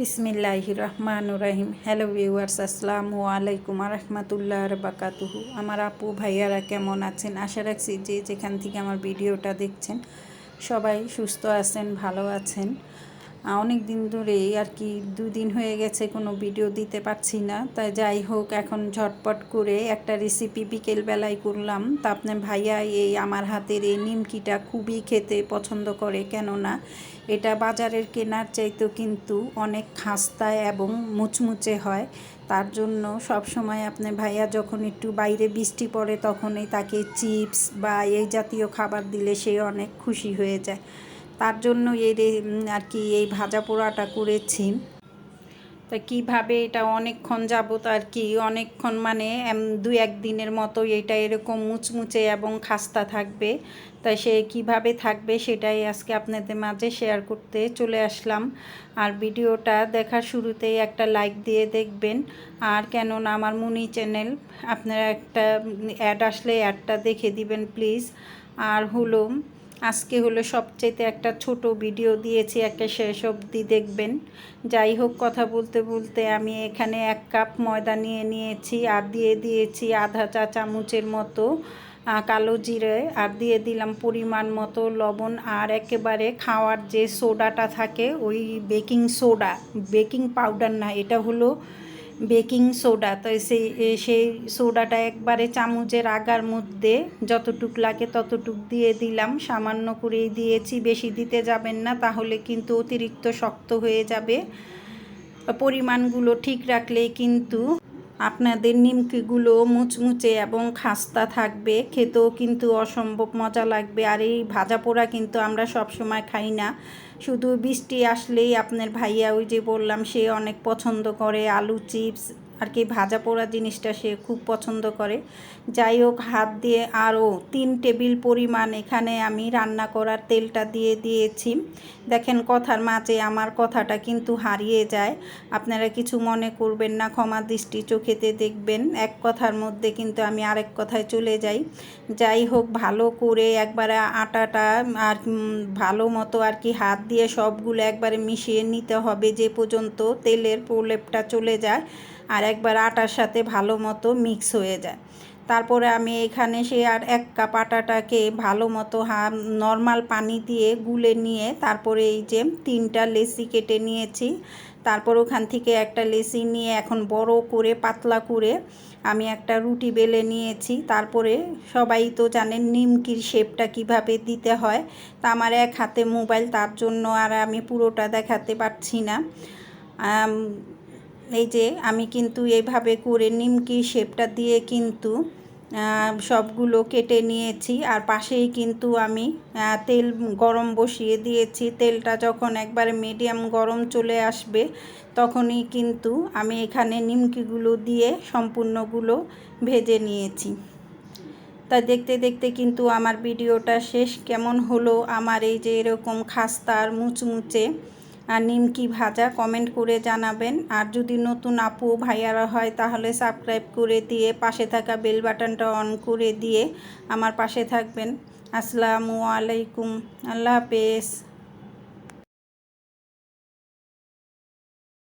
বিসমিল্লাহ রহমান রাহিম। Hello viewers, আসসালামু আলাইকুম আরহামতুল্লাহ বাকাতুহু আমার আপু, ভাইয়ারা কেমন আছেন? আশা রাখছি যে যেখান থেকে আমার ভিডিওটা দেখছেন, সবাই সুস্থ আছেন, ভালো আছেন। অনেক দিন ধরেই আর কি দুদিন হয়ে গেছে, কোনো ভিডিও দিতে পারছি না। তাই যাই হোক, এখন ঝটপট করে একটা রেসিপি বিকেলবেলায় করলাম। তা আপনার ভাইয়া এই আমার হাতের এই নিমকিটা খুবই খেতে পছন্দ করে, কেননা এটা বাজারের কেনার চাইতেও কিন্তু অনেক খাস্তা এবং মুচমুচে হয়। তার জন্য সব সময় ভাইয়া যখন একটু বাইরে বৃষ্টি পড়ে, তখনই তাকে চিপস বা এই জাতীয় খাবার দিলে সে অনেক খুশি হয়ে যায়। তার জন্য এই আর কি এই ভাজা পোড়াটা করেছি। তা কীভাবে এটা অনেকক্ষণ যাবত আর কি অনেকক্ষণ মানে দু এক দিনের মতো এটা এরকম মুচমুচে এবং খাস্তা থাকবে। তাই সে কীভাবে থাকবে সেটাই আজকে আপনাদের মাঝে শেয়ার করতে চলে আসলাম। আর ভিডিওটা দেখার শুরুতেই একটা লাইক দিয়ে দেখবেন। আর কেননা আমার মুনি চ্যানেল আপনারা একটা অ্যাড আসলে অ্যাডটা দেখে দিবেন প্লিজ আর হলো আজকে হলো সবচেয়ে একটা ছোট ভিডিও দিয়েছি, একটা শেষ অবধি দেখবেন। যাই হোক, কথা বলতে বলতে আমি এখানে এক কাপ ময়দা নিয়ে নিয়েছি, আর দিয়ে দিয়েছি আধা চা চামচের মতো কালো জিরে, আর দিয়ে দিলাম পরিমাণ মতো লবণ, আর একেবারে খাওয়ার যে সোডাটা থাকে, ওই বেকিং সোডা বেকিং পাউডার না, এটা হলো বেকিং সোডা, তো সেই সেই সোডাটা একবারে চামচের আগার মধ্যে যতটুক লাগে ততটুক দিয়ে দিলাম। সামান্য করেই দিয়েছি, বেশি দিতে যাবেন না, তাহলে কিন্তু অতিরিক্ত শক্ত হয়ে যাবে। পরিমাণগুলো ঠিক রাখলেই কিন্তু আপনাদের নিমকিগুলো মুচমুচে এবং খাস্তা থাকবে, খেতেও কিন্তু অসম্ভব মজা লাগবে। আর এই ভাজা পোড়া কিন্তু আমরা সব সময় খাই না। শুধু বৃষ্টি আসলেই আপনার ভাইয়া ওই যে বললাম, সে অনেক পছন্দ করে আলু চিপস আর কি ভাজা পোড়া জিনিসটা সে খুব পছন্দ করে। যাই হোক, হাত দিয়ে আরও তিন টেবিল পরিমাণ এখানে আমি রান্না করার তেলটা দিয়ে দিয়েছি। দেখেন কথার মাঝে আমার কথাটা কিন্তু হারিয়ে যায়। আপনারা কিছু মনে করবেন না, ক্ষমা দৃষ্টি চোখেতে দেখবেন। এক কথার মধ্যে কিন্তু আমি আরেক কথায় চলে যাই। যাই হোক, ভালো করে একবারে আটাটা আর ভালো মতো আর কি হাত দিয়ে সবগুলো একবারে মিশিয়ে নিতে হবে যে পর্যন্ত তেলের প্রলেপটা চলে যায়। আর একবার আটার সাথে ভালো মতো মিক্স হয়ে যায়। তারপরে আমি এখানে সে আর এক কাপ আটাটাকে ভালো মতো হা নর্মাল পানি দিয়ে গুলে নিয়ে তারপরে এই যে তিনটা লেসি কেটে নিয়েছি। তারপর ওখান থেকে একটা লেসি নিয়ে এখন বড় করে, পাতলা করে আমি একটা রুটি বেলে নিয়েছি। তারপরে সবাই তো জানেন নিমকির শেপটা কীভাবে দিতে হয়। তা আমার এক হাতে মোবাইল তার জন্য আর আমি পুরোটা দেখাতে পারছি না। এই যে আমি কিন্তু এইভাবে করে নিমকি শেপটা দিয়ে কিন্তু সবগুলো কেটে নিয়েছি। আর পাশেই কিন্তু আমি তেল গরম বসিয়ে দিয়েছি। তেলটা যখন একবারে মিডিয়াম গরম চলে আসবে, তখনই কিন্তু আমি এখানে নিমকিগুলো দিয়ে সম্পূর্ণগুলো ভেজে নিয়েছি। তা দেখতে দেখতে কিন্তু আমার ভিডিওটা শেষ। কেমন হলো আমার এই যে এরকম খাস্তার মুচমুচে? নিমকি ভাজা কমেন্ট করে জানাবেন। আর যদি নতুন আপু ভাইয়ারা হয়, তাহলে সাবস্ক্রাইব করে দিয়ে পাশে থাকা বেল বাটনটা অন করে দিয়ে আমার পাশে থাকবেন। আসসালামু আলাইকুম। আল্লাহ হাফেজ।